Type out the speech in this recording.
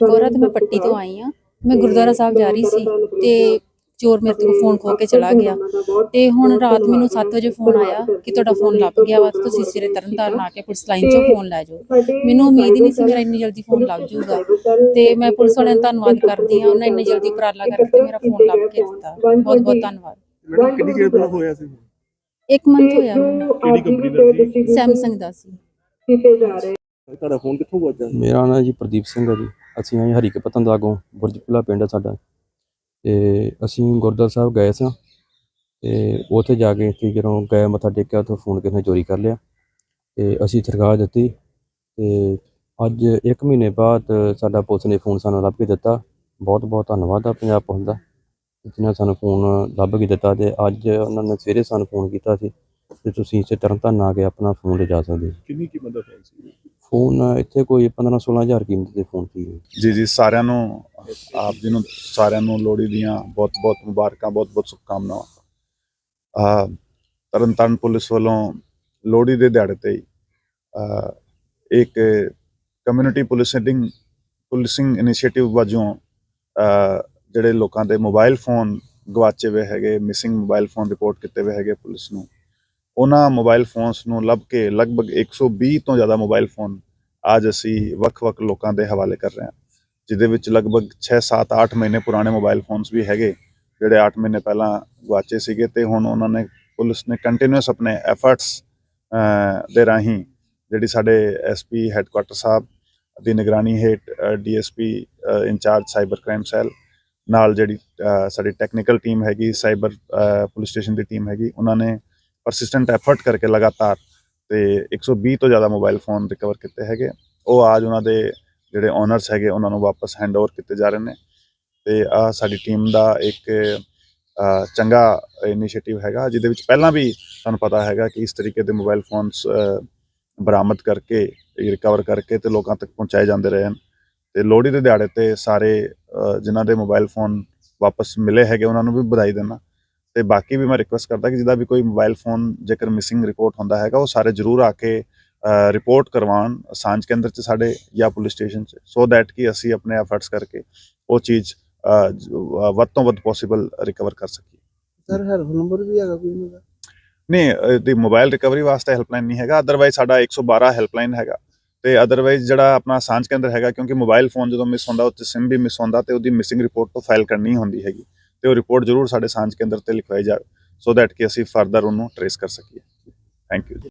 ਕੌਰ ਆ ਤੇ ਮੈਂ ਪੱਟੀ ਤੋਂ ਆਈ ਆ ਮੈਂ ਗੁਰਦੁਆਰਾ ਸਾਹਿਬ ਜਾ ਰਹੀ ਸੀ ਤੇ ਚੋਰ ਮੇਰੇ ਤੋਂ ਫੋਨ ਖੋ ਕੇ ਚਲਾ ਗਿਆ। ਤੇ ਹੁਣ ਰਾਤ ਮੈਨੂੰ 7 ਵਜੇ ਫੋਨ ਆਇਆ ਕਿ ਤੁਹਾਡਾ ਫੋਨ ਲੱਭ ਗਿਆ ਵਾ ਤੇ ਤੁਸੀਂ ਸਵੇਰੇ ਤਰਨਤਾਰਨ ਆ ਕੇ ਪੁਲਿਸ ਲਾਈਨ 'ਚੋਂ ਫੋਨ ਲੈ ਜਾਓ। ਮੈਨੂੰ ਉਮੀਦ ਹੀ ਨਹੀਂ ਸੀ ਮੇਰਾ ਇੰਨੀ ਜਲਦੀ ਫੋਨ ਲੱਗ ਜਾਊਗਾ। ਤੇ ਮੈਂ ਪੁਲਿਸ ਵਾਲਿਆਂ ਦਾ ਧੰਨਵਾਦ ਕਰਦੀ ਹਾਂ ਉਹਨਾਂ ਇੰਨੀ ਜਲਦੀ ਉਪਰਾਲਾ ਕਰਕੇ ਤੇ ਮੇਰਾ ਫੋਨ ਲੱਭ ਕੇ ਦਿੱਤਾ। ਬਹੁਤ ਬਹੁਤ ਧੰਨਵਾਦ। ਮੈਡਮ ਕਿੰਨੀ ਚਿਰ ਪਹਿਲਾਂ ਹੋਇਆ ਸੀ? ਇੱਕ ਮੰਥ ਹੋਇਆ। ਕਿਹੜੀ ਕੰਪਨੀ ਦਾ ਸੀ? ਸੈਮਸੰਗ ਦਾ ਸੀ। ਤੁਹਾਡਾ ਫੋਨ ਕਿੱਥੋਂ ਵੱਜਾ ਸੀ? ਮੇਰਾ ਨਾਮ ਜੀ ਪ੍ਰਦੀਪ ਸਿੰਘ ਹੈ ਜੀ। ਅਸੀਂ ਆਏ ਹਰੀਕੇ ਪਤਨ ਦਾ ਲਾਗੋਂ ਬੁਰਜਪੁਲਾ ਪਿੰਡ ਹੈ ਸਾਡਾ। ਤੇ ਅਸੀਂ ਗੁਰਦੁਆਰਾ ਸਾਹਿਬ ਗਏ ਸਾਂ ਤੇ ਉੱਥੇ ਜਾ ਕੇ ਇੱਥੇ ਜਦੋਂ ਗਏ, ਮੱਥਾ ਟੇਕਿਆ ਤਾਂ ਫੋਨ ਕਿਸੇ ਨੇ ਚੋਰੀ ਕਰ ਲਿਆ ਤੇ ਅਸੀਂ ਸਰਕਾਰ ਦਿੱਤੀ ਤੇ ਅੱਜ 1 ਮਹੀਨੇ ਬਾਅਦ ਸਾਡਾ ਪੁਲਿਸ ਨੇ ਫੋਨ ਸਾਨੂੰ ਲੱਭ ਕੇ ਦਿੱਤਾ। ਬਹੁਤ ਬਹੁਤ ਧੰਨਵਾਦ ਆ ਪੰਜਾਬ ਪੁਲਿਸ ਦਾ, ਜਿਨ੍ਹਾਂ ਸਾਨੂੰ ਫੋਨ ਲੱਭ ਕੇ ਦਿੱਤਾ ਤੇ ਅੱਜ ਉਹਨਾਂ ਨੇ ਸਵੇਰੇ ਸਾਨੂੰ ਫੋਨ ਕੀਤਾ ਸੀ ਤੇ ਤੁਸੀਂ ਇੱਥੇ ਤਰਨਤਾਰਨ ਆ ਕੇ ਆਪਣਾ ਫੋਨ ਲਿਜਾ ਸਕਦੇ ਕਿੰਨੀ ਕੀਮਤ ਦਾ ਫੋਨ ਸੀ? ਫੋਨ ਇੱਥੇ ਕੋਈ 15 16000 ਕੀਮਤ ਦੇ ਫੋਨ ਸੀ। ਜੀ ਜੀ ਸਾਰਿਆਂ ਨੂੰ ਆਪ ਜੀ ਨੂੰ ਸਾਰਿਆਂ ਨੂੰ ਲੋਹੜੀ ਦੀਆਂ ਬਹੁਤ ਬਹੁਤ ਮੁਬਾਰਕਾਂ ਬਹੁਤ ਬਹੁਤ ਸ਼ੁਭਕਾਮਨਾਵਾਂ। ਆ ਤਰਨਤਾਰਨ ਪੁਲਿਸ ਵੱਲੋਂ ਲੋਹੜੀ ਦੇ ਦਿਹਾੜੇ ਤੇ ਹੀ, ਇੱਕ ਕਮਿਊਨਿਟੀ ਪੁਲਿਸਿੰਗ ਪੁਲਿਸਿੰਗ ਇਨੀਸ਼ੀਏਟਿਵ ਵਜੋਂ ਜਿਹੜੇ ਲੋਕਾਂ ਦੇ ਮੋਬਾਈਲ ਫੋਨ ਗਵਾਚੇ ਹੋਏ ਹੈਗੇ ਮਿਸਿੰਗ ਮੋਬਾਈਲ ਫੋਨ ਰਿਪੋਰਟ ਕੀਤੇ ਹੋਏ ਹੈਗੇ ਪੁਲਿਸ ਨੂੰ ਉਹਨਾਂ ਮੋਬਾਈਲ ਫੋਨਸ ਨੂੰ ਲੱਭ ਕੇ ਲਗਭਗ 120 ਤੋਂ ਜ਼ਿਆਦਾ ਮੋਬਾਈਲ ਫੋਨ ਅੱਜ ਅਸੀਂ ਵੱਖ-ਵੱਖ ਲੋਕਾਂ ਦੇ ਹਵਾਲੇ ਕਰ ਰਹੇ ਹਾਂ, ਜਿਹਦੇ ਵਿੱਚ ਲਗਭਗ 6 7 8 ਮਹੀਨੇ ਪੁਰਾਣੇ ਮੋਬਾਈਲ ਫੋਨਸ ਵੀ ਹੈਗੇ, ਜਿਹੜੇ 8 ਮਹੀਨੇ ਪਹਿਲਾਂ ਗਵਾਚੇ ਸੀਗੇ ਤੇ ਹੁਣ ਉਹਨਾਂ ਨੇ, ਪੁਲਿਸ ਨੇ ਕੰਟੀਨਿਊਸ ਆਪਣੇ ਐਫਰਟਸ ਦੇ ਰਾਹੀਂ ਜਿਹੜੀ ਸਾਡੇ ਐਸਪੀ ਹੈੱਡਕੁਆਟਰ ਸਾਹਿਬ ਦੀ ਨਿਗਰਾਨੀ ਹੇਠ DSP in-charge cyber crime cell ਨਾਲ ਜਿਹੜੀ ਸਾਡੀ ਟੈਕਨੀਕਲ ਟੀਮ ਹੈਗੀ ਸਾਈਬਰ ਪੁਲਿਸ ਸਟੇਸ਼ਨ ਦੀ ਟੀਮ ਹੈਗੀ, ਉਹਨਾਂ ਨੇ ਪਰਸਿਸਟੈਂਟ ਐਫਰਟ ਕਰਕੇ ਲਗਾਤਾਰ ਤੇ 120 ਤੋਂ ਜ਼ਿਆਦਾ ਮੋਬਾਈਲ ਫੋਨ ਰਿਕਵਰ ਕੀਤੇ ਹੈਗੇ। ਉਹ ਆਜ ਉਹਨਾਂ ਦੇ ਜਿਹੜੇ ਓਨਰਸ ਹੈਗੇ, ਉਹਨਾਂ ਨੂੰ ਵਾਪਸ ਹੈਂਡਓਵਰ ਕੀਤੇ ਜਾ ਰਹੇ ਨੇ। ਤੇ ਆ ਸਾਡੀ ਟੀਮ ਦਾ ਇੱਕ ਚੰਗਾ ਇਨੀਸ਼ੀਏਟਿਵ ਹੈਗਾ, ਜਿਹਦੇ ਵਿੱਚ ਪਹਿਲਾਂ ਵੀ ਤੁਹਾਨੂੰ ਪਤਾ ਹੈਗਾ ਕਿ ਇਸ ਤਰੀਕੇ ਦੇ ਮੋਬਾਈਲ ਫੋਨਸ ਬਰਾਮਦ ਕਰਕੇ ਰਿਕਵਰ ਕਰਕੇ ਤੇ ਲੋਕਾਂ ਤੱਕ ਪਹੁੰਚਾਏ ਜਾਂਦੇ ਰਹੇ ਹਨ। ਤੇ ਲੋਹੜੀ ਦੇ ਦਿਹਾੜੇ ਤੇ ਸਾਰੇ ਜਿਨ੍ਹਾਂ ਦੇ ਮੋਬਾਈਲ ਫੋਨ ਵਾਪਸ ਮਿਲੇ ਹੈਗੇ, ਉਹਨਾਂ ਨੂੰ ਵੀ ਵਧਾਈ ਦੇਣਾ ਤੇ ਬਾਕੀ ਵੀ ਮੈਂ ਰਿਕੁਐਸਟ ਕਰਦਾ ਕਿ ਜਿਹਦਾ ਵੀ ਕੋਈ ਮੋਬਾਈਲ ਫੋਨ ਜੇਕਰ ਮਿਸਿੰਗ ਰਿਪੋਰਟ ਹੁੰਦਾ ਹੈਗਾ ਉਹ ਸਾਰੇ ਜ਼ਰੂਰ ਆ ਕੇ ਰਿਪੋਰਟ ਕਰਵਾਉਣ ਸਾਂਝ ਕੇਂਦਰ 'ਚ ਸਾਡੇ ਜਾਂ ਪੁਲਿਸ ਸਟੇਸ਼ਨ 'ਚ ਸੋ ਦੈਟ ਕਿ ਅਸੀਂ ਆਪਣੇ ਐਫਰਟਸ ਕਰਕੇ ਉਹ ਚੀਜ਼ ਵੱਧ ਤੋਂ ਵੱਧ ਪੋਸੀਬਲ ਰਿਕਵਰ ਕਰ ਸਕੀਏ। ਸਰ ਹੈਲਪ ਨੰਬਰ ਵੀ ਹੈਗਾ ਕੋਈ ਇਹਦਾ ਨਹੀਂ ਦੀ ਮੋਬਾਈਲ ਰਿਕਵਰੀ ਵਾਸਤੇ ਹੈਲਪਲਾਈਨ ਨਹੀਂ ਹੈਗਾ ਅਦਰਵਾਈਜ਼ ਸਾਡਾ 112 ਹੈਲਪਲਾਈਨ ਹੈਗਾ। ਤੇ ਅਦਰਵਾਈਜ਼ ਜਿਹੜਾ ਆਪਣਾ ਸਾਂਝ ਕੇਂਦਰ ਹੈਗਾ ਕਿਉਂਕਿ ਮੋਬਾਈਲ ਫੋਨ ਜਦੋਂ ਮਿਸ ਹੁੰਦਾ ਉੱਤੇ ਸਿਮ ਵੀ ਮਿਸ ਹੁੰਦਾ ਤੇ ਉਹਦੀ ਮਿਸਿੰਗ ਰਿਪੋਰਟ ਤੋਂ ਫਾਈਲ ਕਰਨੀ ਹੁੰਦੀ ਹੈਗੀ। ਤੇ ਉਹ ਰਿਪੋਰਟ ਜ਼ਰੂਰ ਸਾਡੇ ਸਾਂਝ ਕੇਂਦਰ ਤੇ ਲਿਖਵਾਈ ਜਾਵੇ ਸੋ ਦੈਟ ਕਿ ਅਸੀਂ ਫਰਦਰ ਉਹਨੂੰ ਟਰੇਸ ਕਰ ਸਕੀਏ। Thank you